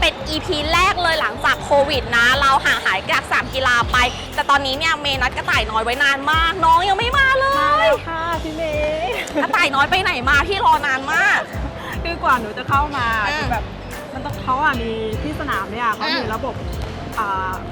เป็น EP แรกเลยหลังจากโควิดนะ เราห่างหายจากสามกีฬาไป แต่ตอนนี้เนี่ยเมย์นัดกระต่ายน้อยไว้นานมาก น้องยังไม่มาเลยค่ะพี่เมย์กระต่ายน้อยไปไหนมาพี่รอนานมาก คือกว่าหนูจะเข้ามาอืมคือแบบมันต้องเขาอะมีที่สนามเนี่ยเขาอืมมีระบบอ่า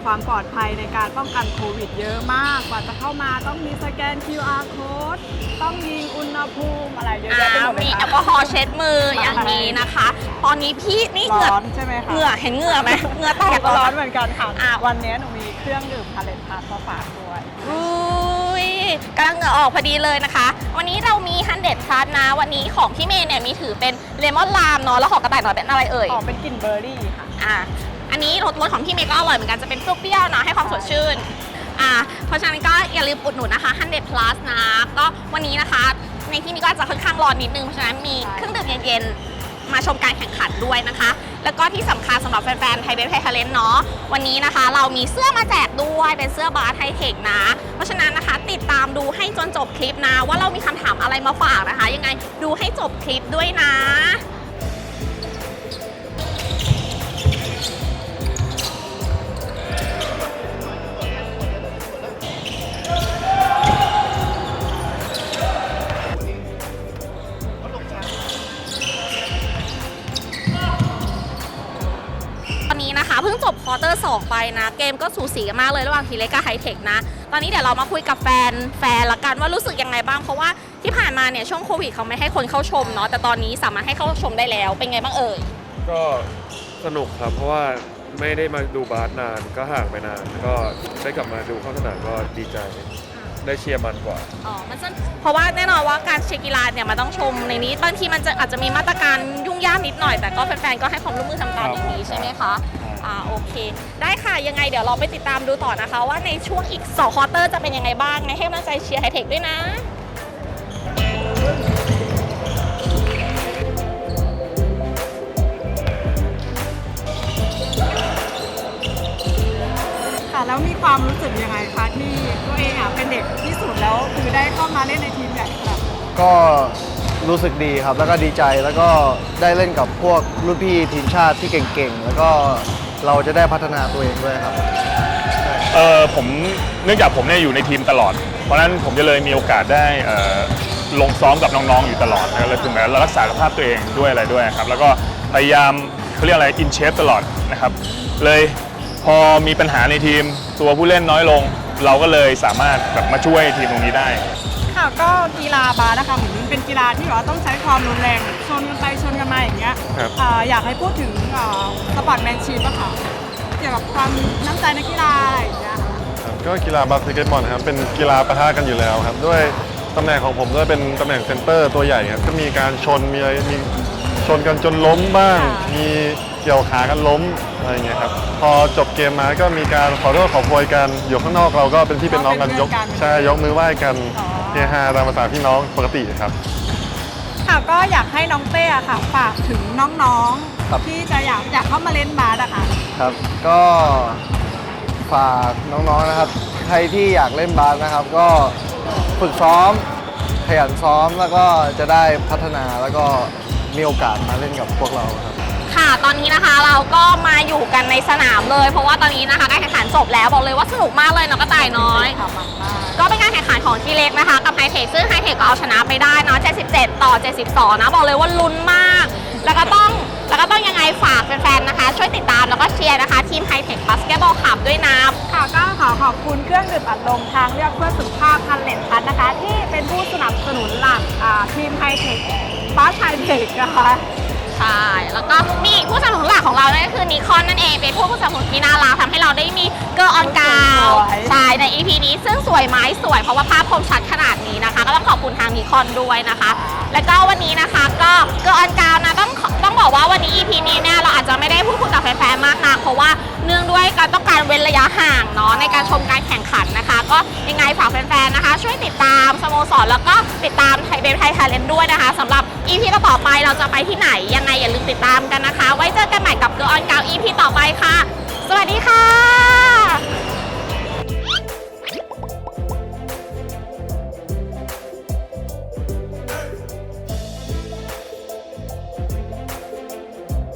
ความปลอดภัยในการป้องกันโควิดเยอะมาก กว่าจะเข้ามาต้องมีสแกน QR code ต้องยิงอุณหภูมิอะไรเยอะอ่าแยะไปหมดเลยมีแอลค่ะกอฮอล์เช็ดมืออย่างนี้นะคะ ตอนนี้พี่นี่เหงื่อร้อนใช่ไหมคะ เหงื่อเห็นเหงื่อไหมเหงื่อแตกก็แล้วร้อนนะเหมือนกันค่ะอะ วันนี้หนูมีเครื่องดื่มพาเลตพาสมาฝากด้วยอุ้ยกำลังเหงื่อออกพอดีเลยนะคะ วันนี้เรามีฮันเด็ดพลัสนะ วันนี้ของพี่เมย์เนี่ยมีถือเป็นเลมอนลามเนาะแล้วของกระต่ายน้อยเป็นอะไรเอ่ยออกเป็นกลิ่นเบอร์รี่ค่ะ อะ อันนี้รสรสของพี่เมย์ก็อร่อยเหมือนกันจะเป็นเปรี้ยวๆเนาะให้ความสดชื่นอะเพราะฉะนั้นก็อย่าลืมอุดหนุนนะคะฮันเด็ดพลัสนะก็วันนี้นะคะ ในที่นี้ก็จะค่อนข้างร้อนนิดนึงเพราะฉะนั้นมีใช่เครื่องดื่มเย็นๆมาชมการแข่งขันด้วยนะคะ แล้วก็ที่สำคัญสำหรับแฟนๆ ไทยเบฟไทยทาเลนเนาะวันนี้นะคะ เรามีเสื้อมาแจกด้วยเป็นเสื้อบาร์ไทเทคนะ เพราะฉะนั้นนะคะ ติดตามดูให้จนจบคลิปนะ ว่าเรามีคำถามอะไรมาฝากนะคะ ยังไงดูให้จบคลิปด้วยนะ คะเพิ่งจบควอเตอร์2ไปนะ เกมก็สูสีกันมากเลยระหว่างทีเล็กกับไฮเทคนะ ตอนนี้เดี๋ยวเรามาคุยกับแฟนแฟนละกันว่ารู้สึกยังไงบ้าง เพราะว่าที่ผ่านมาเนี่ยช่วงโควิดเขาไม่ให้คนเข้าชมเนาะแต่ตอนนี้สามารถให้เข้าชมได้แล้วเป็นไงบ้างเอ่ยก็สนุกครับเพราะว่าไม่ได้มาดูบาสนานก็ห่างไปนาน ก็ได้กลับมาดูเข้าสนามก็ดีใจ ได้เชียร์มันกว่าอ๋อมันจะเพราะว่าแน่นอนว่าการเชียร์กีฬาเนี่ยมันต้องชมในนี้บางทีมันจะอาจจะมีมาตรการยุ่งยากนิดหน่อย แต่ก็แฟนๆก็ให้ความร่วมมือทำตามอย่างนี้ใช่ไหมคะ อ่าโอเค ได้ค่ะยังไงเดี๋ยวเราไปติดตามดูต่อนะคะ ว่าในช่วงอีก2ควอเตอร์จะเป็นยังไงบ้างไงให้กำลังใจเชียร์ไฮเทคด้วยนะค่ะแล้วมีความรู้สึกยังไงคะที่ตัวเองอะเป็นเด็กที่สุดแล้วคือได้เข้ามาเล่นในทีมใหญ่ขนาดนี้ก็รู้สึกดีครับ แล้วก็ดีใจแล้วก็ได้เล่นกับพวกรุ่นพี่ทีมชาติที่เก่งๆ แล้วก็ เราจะได้พัฒนาตัวเองด้วยครับ เออผมเนื่องจากผมเนี่ยอยู่ในทีมตลอด เพราะฉะนั้นผมจะเลยมีโอกาสได้เอ่อลงซ้อมกับน้องๆอยู่ตลอดนะครับแล้วถึงแม้เรารักษาสภาพตัวเองด้วยอะไรด้วยครับ แล้วก็พยายามเขาเรียกอะไรอินเชฟตลอดนะครับ เลยพอมีปัญหาในทีมตัวผู้เล่นน้อยลง เราก็เลยสามารถแบบมาช่วยทีมตรงนี้ได้ ค่ะก็กีฬาบาสนะคะเหมือนมัน เป็นกีฬาที่แบบว่าต้องใช้ความรุนแรงชนกันไปชนกันมาอย่างเงี้ยครับอ่าอยากให้พูดถึงสปอร์ตแมนชีพอะค่ะเกี่ยวกับความน้ำใจในกีฬาอะไรอย่างเงี้ยครับก็กีฬาบาสเกตบอลนะครับเป็นกีฬาปะทะกันอยู่แล้วครับ ด้วยตำแหน่งของผมด้วยเป็นตำแหน่งเซนเตอร์ตัวใหญ่ครับก็มีการชนมีอะไรมีชนกันจนล้มบ้างค่ะมีเกี่ยวขากันล้มอะไรอย่างเงี้ยครับพอจบเกมมาก็มีการขอโทษขอโพยกันอยู่ข้างนอกเราก็เป็นพี่เป็นน้องกันยกใช่ยกมือไหว้กันเฮ ฮาตามภาษาพี่น้องปกติครับ ค่ะก็อยากให้น้องเต้อะค่ะฝากถึงน้องครับ ๆ ที่จะอยากอยากเข้ามาเล่นบาสอะค่ะ ครับ ก็ฝากน้องๆนะครับ ใครที่อยากเล่นบาสนะครับ ก็ฝึกซ้อม ขยันซ้อมแล้วก็จะได้พัฒนาแล้วก็มีโอกาสมาเล่นกับพวกเราครับ ค่ะตอนนี้นะคะเราก็มาอยู่กันในสนามเลย เพราะว่าตอนนี้นะคะการแข่งขันจบแล้วบอกเลยว่าสนุกมากเลยเนาะกระต่ายน้อยค่ะมันมากก็เป็นการแข่งขันของทีเล็กนะคะกับไฮเทคซึ่งไฮเทคก็เอาชนะไปได้เนาะ 77 ต่อ 72 นะบอกเลยว่าลุ้นมาก แล้วก็ต้องแล้วก็ต้องยังไงฝากแฟนๆนะคะ ช่วยติดตามแล้วก็เชียร์นะคะ ทีมไฮเทคบาสเกตบอลคลับด้วยนะค่ะก็ขอขอบคุณเครื่องดื่มอัดลมทางเลือกเพื่อสุขภาพพันเลนพันนะคะ ที่เป็นผู้สนับสนุนหลักอ่าทีมไฮเทคบาสไฮเทคนะคะใช่ แล้วก็มีอีกผู้สนับสนุนหลักของเรานั่นก็คือนิคอนนั่นเองเป็นผู้สนับสนุนที่น่ารักทำให้เราได้มีเกอร์ออนกาวสวยใช่ใน EP นี้ซึ่งสวย ไหมสวยเพราะว่าภาพคมชัดขนาดนี้นะคะ ก็ต้องขอบคุณทางนิคอนด้วยนะคะ แล้วก็วันนี้นะคะก็เกอร์ออนกาวนะต้องต้องบอกว่าวันนี้ EP นี้เนี่ยเราอาจจะไม่ได้พูดคุยกับแฟนๆมากนักเพราะว่าเนื่องด้วยการต้องการเว้นระยะห่างเนาะในการชมการแข่งขันนะคะ ก็ยังไงฝากแฟนๆนะคะ ช่วยติดตามสโมสรแล้วก็ติดตามไทยเบฟไทยไทยเลนด้วยนะคะสำหรับ EP ต่อไปเราจะไปที่ไหนยังไงอย่าลืมติดตามกันนะคะ ไว้เจอกันใหม่กับเกอร์ออนกาว EP ต่อไปค่ะ สวัสดีค่ะ